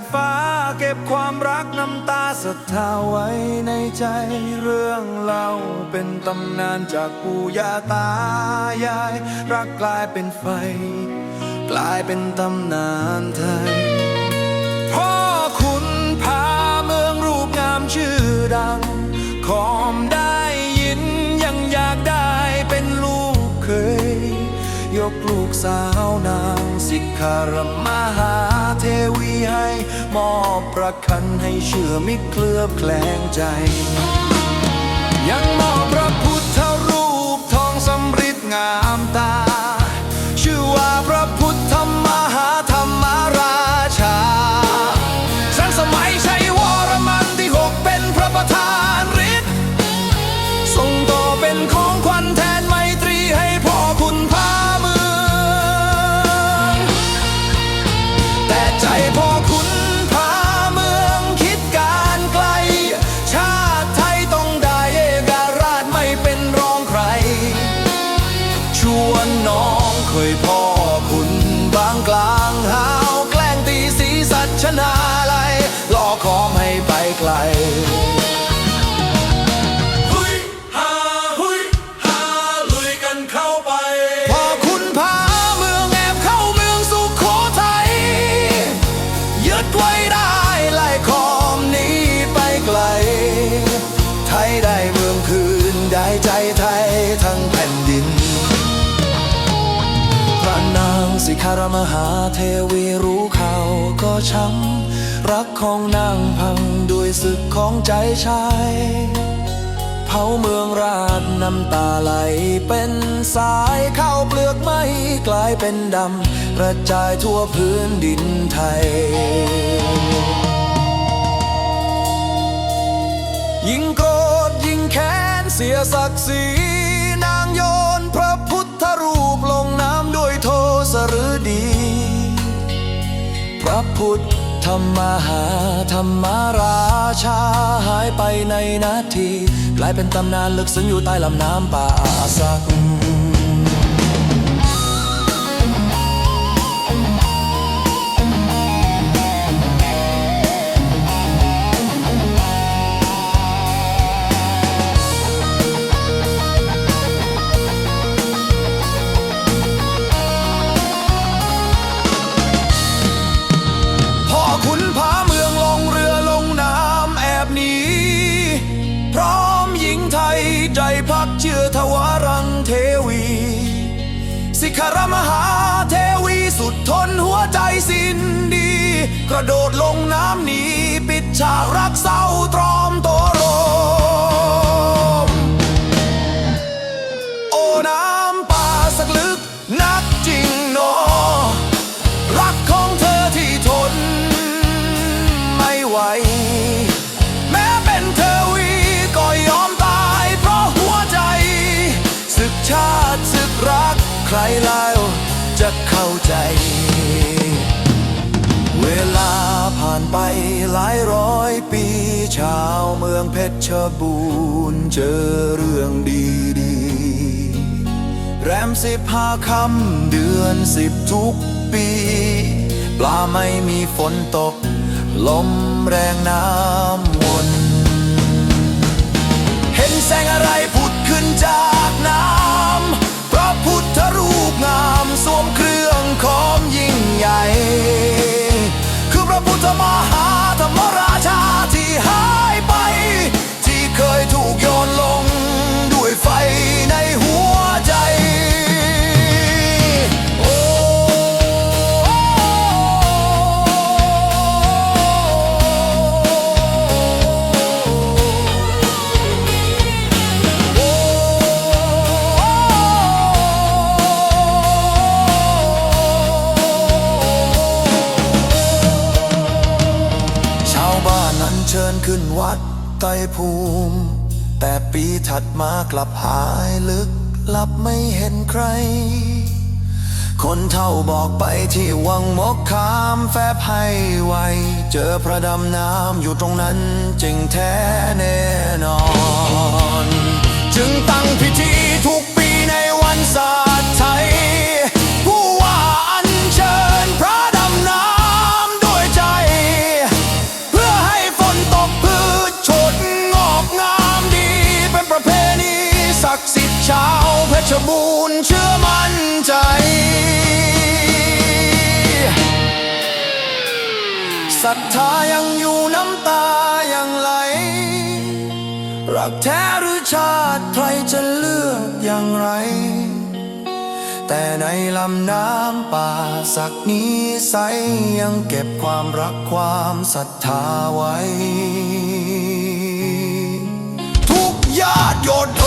ากฟ้าเก็บความรักน้ำตาศรัทธาไว้ในใจเรื่องเล่าเป็นตำนานจากปู่ย่าตายาย รักกลายเป็นไฟ กลายเป็นตำนานไทย พ่อคุณพาเมืองรูปงามชื่อดัง ขอมได้ยินยังอยากได้เป็นลูกเคย ยกลูกสาวนางสิกขารมหา ยให้ มอบประคันให้เชื่อมิเคลือบแคลงใจ ยังมอบพระพุทธรูปทองสำริดงาม ไทยได้เมืองคืน ได้ใจไทยทั้งแผ่นดิน พระนางสิคารมหาเทวีรู้ข่าวก็ช้ำ รักของนางพังด้วยศึกของใจชายเผาเมืองราดน้ำตาไหลเป็นสายข้าวเปลือกไม่กลายเป็นดำกระจายทั่วพื้นดินไทย ศักดิ์ศรีนางโยนพระพุทธรูปลงน้ำด้วยโทสฤดี พระพุทธธรรมหาธรรมราชาหายไปในนาที กลายเป็นตำนานลึกซึ้งอยู่ใต้ลำน้ำป่าสัก ใจพักเชื่อทวารังเทวี สิขารมหาเทวีสุดทนหัวใจสิ้นดี กระโดดลงน้ำหนีปิดฉากรักเศร้าตรอมตัวโรม โอ้น้ำป่าสักลึกนักจริงหนอ รักของเธอที่ทนไม่ไหว ใครแล้วจะเข้าใจ เวลาผ่านไปหลายร้อยปี ชาวเมืองเพชรบูรณ์เจอเรื่องดีๆ แรมสิบห้าคำเดือนสิบทุกปี ปลาไม่มีฝนตก ลมแรงน้ำวน เห็นแสงอะไรผุดขึ้นจากน้ำ ไตรภูมิ แต่ปีถัดมากลับหายลึกลับไม่เห็นใคร คนเท่าบอกไปที่วังมกขามแฟบให้ไว เจอพระดำน้ำอยู่ตรงนั้นจริงแท้แน่นอน จึงตั้งพิธีทุกปีในวันศาสตร์ไทย ชบูรณ์เชื่อมั่นใจ ศรัทธายังอยู่น้ำตายังไหล รักแท้หรือชาติใครจะเลือกอย่างไร แต่ในลำน้ำป่าสักนี้ใสยังเก็บความรักความศรัทธาไว้ ทุกยาติยด